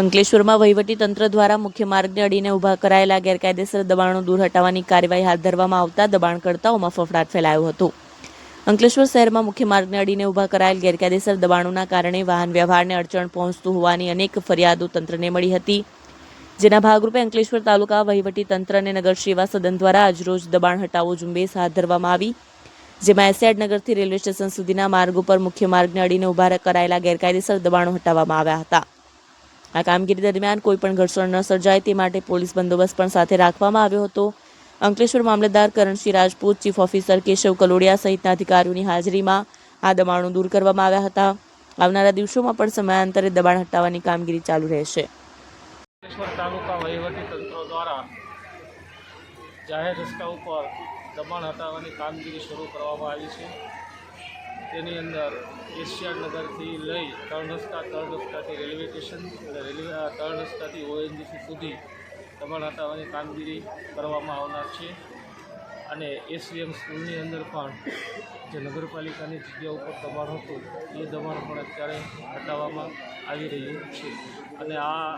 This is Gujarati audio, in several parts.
અંકલેશ્વરમાં વહીવટી તંત્ર દ્વારા મુખ્ય માર્ગને અડીને ઊભા કરાયેલા ગેરકાયદેસર દબાણો દૂર હટાવવાની કાર્યવાહી હાથ ધરવામાં આવતા દબાણકર્તાઓમાં ફફડાટ ફેલાયો હતો. અંકલેશ્વર શહેરમાં મુખ્ય માર્ગને અડીને ઊભા કરાયેલ ગેરકાયદેસર દબાણોના કારણે વાહન વ્યવહારને અડચણ પહોંચતું હોવાની અનેક ફરિયાદો તંત્રને મળી હતી. જેના ભાગરૂપે અંકલેશ્વર તાલુકા વહીવટી તંત્ર અને નગર સેવા સદન દ્વારા આજરોજ દબાણ હટાવો ઝુંબેશ હાથ ધરવામાં આવી. જેમાં એસેડ નગરથી રેલવે સ્ટેશન સુધીના માર્ગ ઉપર મુખ્ય માર્ગને અડીને ઊભા કરાયેલા ગેરકાયદેસર દબાણો હટાવવામાં આવ્યા હતા. આ કામગીરી દરમિયાન કોઈ પણ ઘર્ષણ ન સર્જાય તે માટે પોલીસ બંદોબસ્ત પણ સાથે રાખવામાં આવ્યો હતો. અંકલેશ્વર મામલતદાર કરણસિંહ રાજપૂત, ચીફ ઓફિસર કેશવ કલોડિયા સહિતના અધિકારીઓની હાજરીમાં આ દબાણો દૂર કરવામાં આવ્યા હતા. આવનારા દિવસોમાં પણ સમયાંતરે દબાણ હટાવવાની કામગીરી ચાલુ રહેશે. જાહેર રસ્તા ઉપર દબાણ હટાવવાની કામગીરી શરૂ કરવામાં આવી છે. તેની અંદર એશિયાડ નગરથી લઈ ત્રણ રસ્તા ત્રણ રસ્તાથી રેલવે સ્ટેશન અને રેલવે ત્રણ રસ્તાથી ઓએનજીસી સુધી દબાણ હટાવવાની કામગીરી કરવામાં આવનાર છે. અને એસવીએમ સ્કૂલની અંદર પણ જે નગરપાલિકાની જગ્યા ઉપર દબાણ હતું એ દબાણ પણ અત્યારે હટાવવામાં આવી રહ્યું છે. અને આ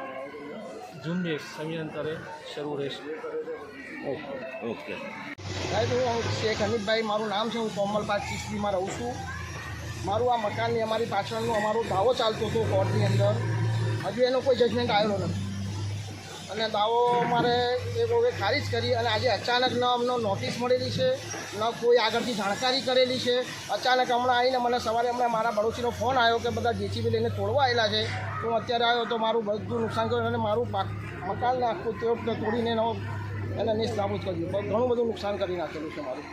ઝુંબેશ સમયાંતરે શરૂ રહેશે. Okay okay. સાહેબ હું શેખ હમીદભાઈ મારું નામ છે હું કોમલ પાર્ક ચીસલીમાં રહું છું. મારું આ મકાનની અમારી પાછળનો અમારો દાવો ચાલતો હતો કોર્ટની અંદર. હજુ એનો કોઈ જજમેન્ટ આવેલો નથી. અને દાવો મારે એ બહુ ખારીજ કરી અને આજે અચાનક ન અમને નોટિસ મળેલી છે, ન કોઈ આગળથી જાણકારી કરેલી છે. અચાનક હમણાં આવીને મને સવારે હમણાં મારા પડોશીનો ફોન આવ્યો કે બધા જેસીબી લઈને તોડવા આવેલા છે. તો હું અત્યારે આવ્યો તો મારું બધું નુકસાન કર્યું અને મારું પાક મકાનને આખું તે તોડીને એને નિષ્ઠાબૂત કર્યું. ઘણું બધું નુકસાન કરી નાખેલું છે મારું.